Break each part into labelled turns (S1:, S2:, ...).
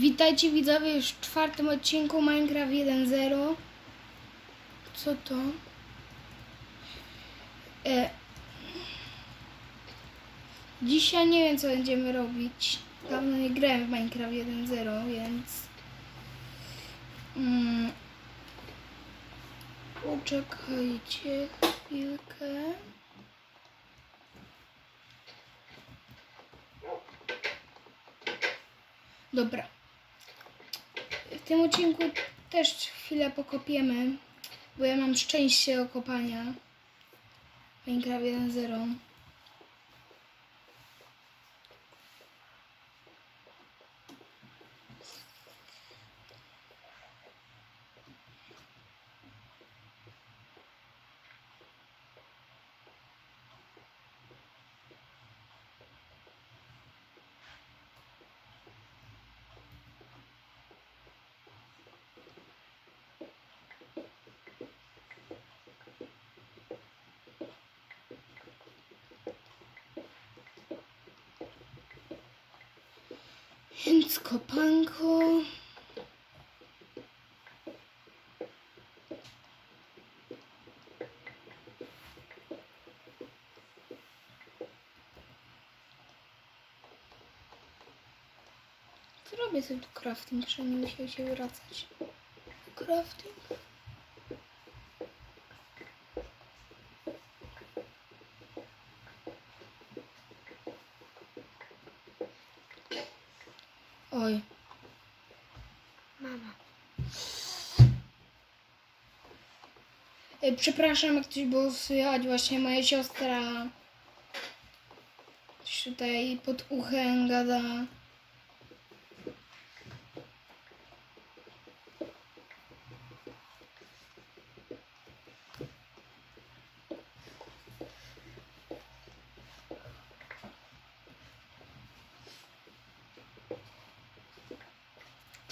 S1: Witajcie widzowie już w czwartym odcinku Minecraft 1.0 Co to? E, dzisiaj nie wiem co będziemy robić. Dawno nie grałem w Minecraft 1.0, więc... Mm, poczekajcie chwilkę. Dobra. Tym odcinku też chwilę pokopiemy, bo ja mam szczęście okopania. Minecraft 1.0. Więc kopanko. Zrobię sobie tu crafting, że nie musiał się wracać. Crafting. Oj.
S2: Mama.
S1: E, Przepraszam, jak ktoś było słychać, właśnie moja siostra coś tutaj pod uchem gada.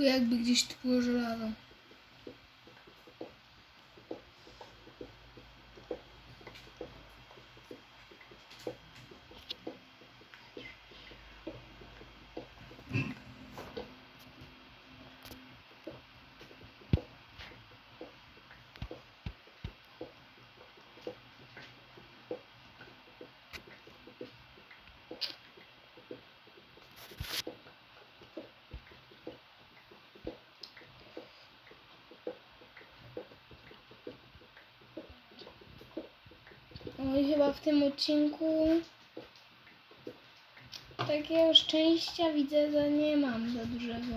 S1: Jakby gdzieś tu było żelazo. No i chyba w tym odcinku takiego szczęścia widzę, że nie mam za dużego.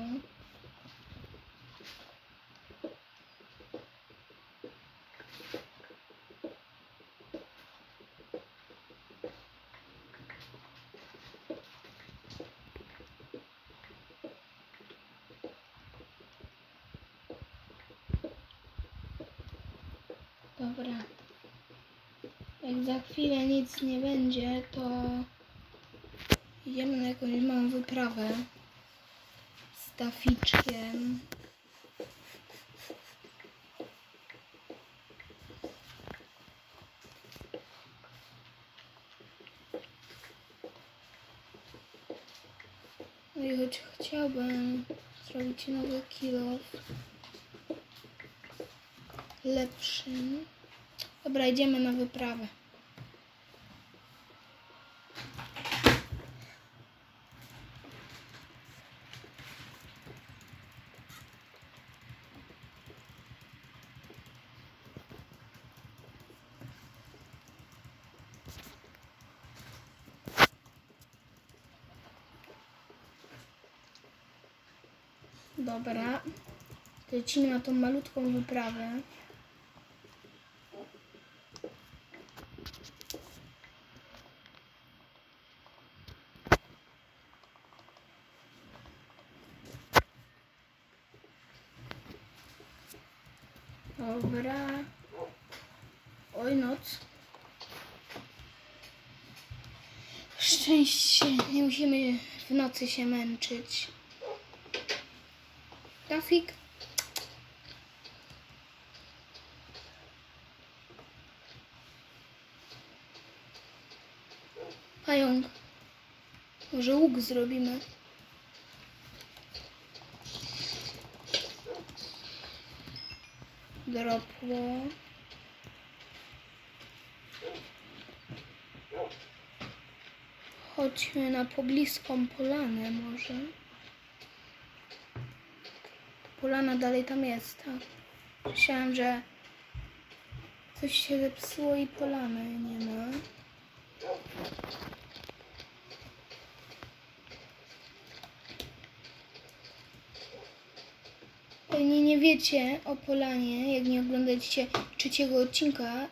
S1: Dobra. Jak za chwilę nic nie będzie, to idziemy na jakąś małą wyprawę z taficzkiem. No i choć chciałbym zrobić nowy kilo lepszy. Dobra, idziemy na wyprawę. Dobra. Lecimy na tą malutką wyprawę. Dobra. Oj, noc. Szczęście. Nie musimy w nocy się męczyć grafik. Pająk. Może łuk zrobimy. Dropło. Chodźmy na pobliską polanę może. Polana dalej tam jest, tak? Myślałam, że coś się zepsuło i polany nie ma. Pewnie nie wiecie o Polanie, jak nie oglądaliście trzeciego odcinka.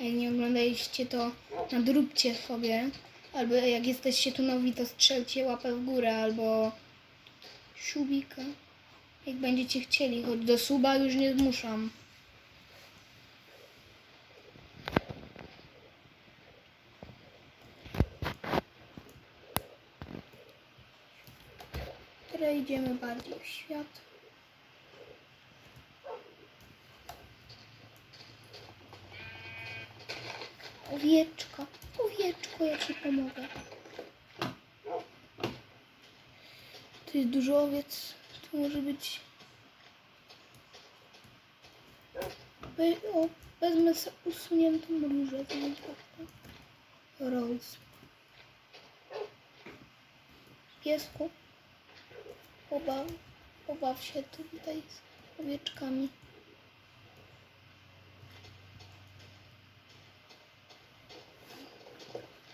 S1: A jak nie oglądaliście, to nadróbcie sobie. Albo jak jesteście tu nowi, to strzelcie łapę w górę albo subika. Jak będziecie chcieli, choć do suba już nie zmuszam. Teraz idziemy bardziej w świat. Owieczka, owieczko, ja ci pomogę. Tu jest dużo owiec. Może być. We, o, wezmę usuniętą różę. to będzie fajne. Rose. Piesku, pobaw, pobaw się tutaj z owieczkami.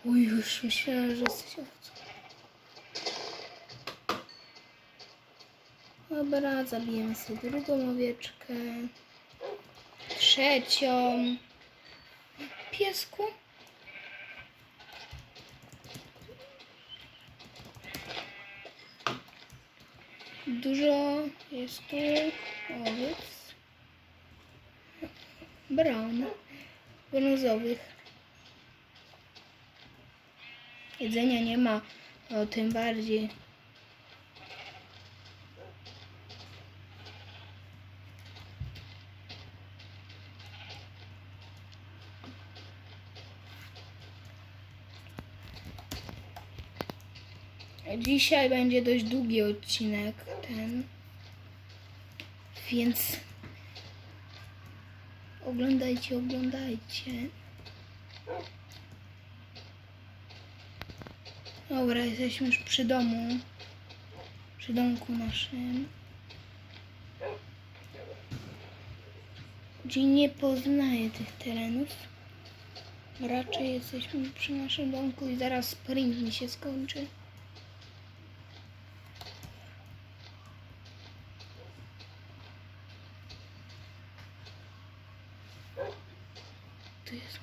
S1: Uj, już myślałem, że jesteś Dobra, zabijemy sobie drugą owieczkę. Trzecią. Piesku. Dużo jest tu owiec. Brown. Brązowych. Jedzenia nie ma, no tym bardziej. Dzisiaj będzie dość długi odcinek ten, więc oglądajcie, oglądajcie. Dobra, jesteśmy już przy domu. Przy domku naszym. Gdzie nie poznaję tych terenów. Raczej jesteśmy przy naszym domku i zaraz sprint mi się skończy. Tu jest.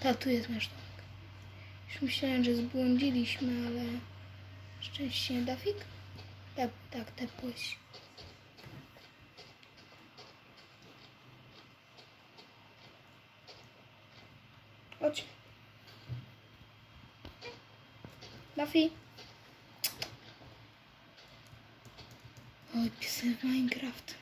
S1: Ta, tu jest nasz dom. Już myślałem, że zbłądziliśmy, ale szczęście Dafik? Tak, tak, tepłeś. Chodź. Dafi. Oj, pisy Minecraft.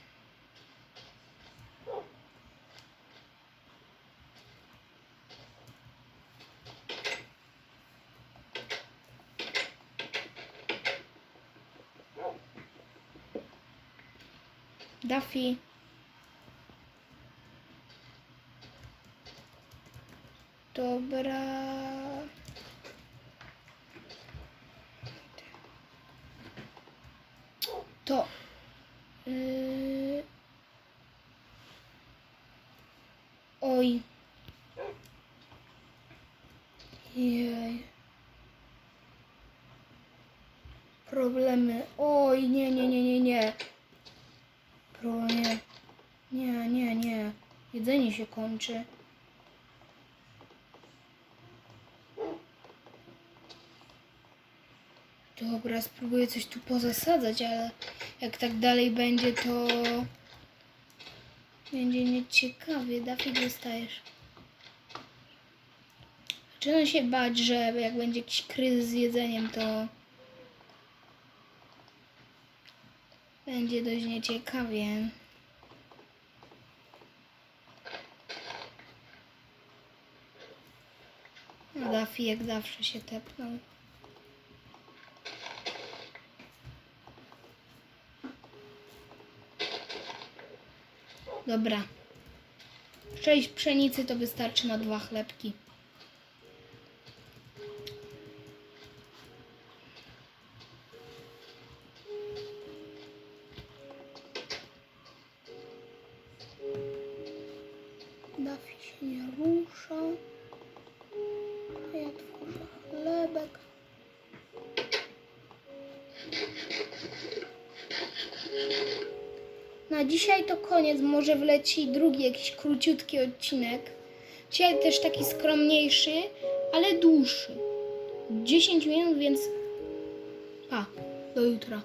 S1: Duffy. Dobra. To. Yy... Oj. Jej. Problemy. Oj, nie, nie, nie, nie, nie. Nie. Nie, nie, nie. Jedzenie się kończy. Dobra, spróbuję coś tu pozasadzać, ale jak tak dalej będzie, to będzie nieciekawie. Dafik dostajesz. Zaczynam się bać, że jak będzie jakiś kryzys z jedzeniem, to będzie dość nieciekawie. No, jak zawsze się tepnął. Dobra. Sześć pszenicy to wystarczy na dwa chlebki. Na dzisiaj to koniec. Może wleci drugi jakiś króciutki odcinek. Dzisiaj też taki skromniejszy, ale dłuższy. 10 minut, więc pa. Do jutra.